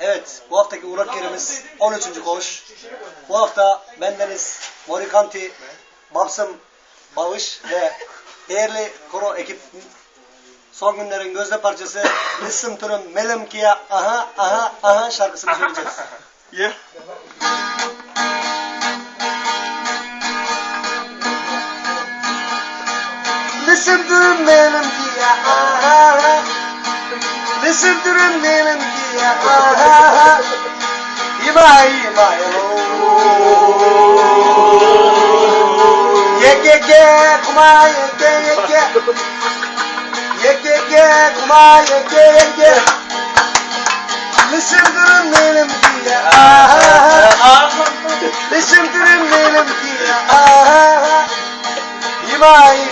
Evet, bu haftaki uğrak yerimiz 13. koğuş. Bu hafta bendeniz Morikanti, Babsım, Bavuş ve değerli koro ekip son günlerin gözde parçası Listen Tur'un Melim Kia Aha Aha Aha şarkısını söyleyeceğiz. Yeah. Listen to Melim Kia Aha To Melim Kia Aha İma ima Ye ye ye kuma ye ye ye. Ye Ye ye ye kuma ye ye ye. Ye Aha Listen to Melim Kia Aha İma ima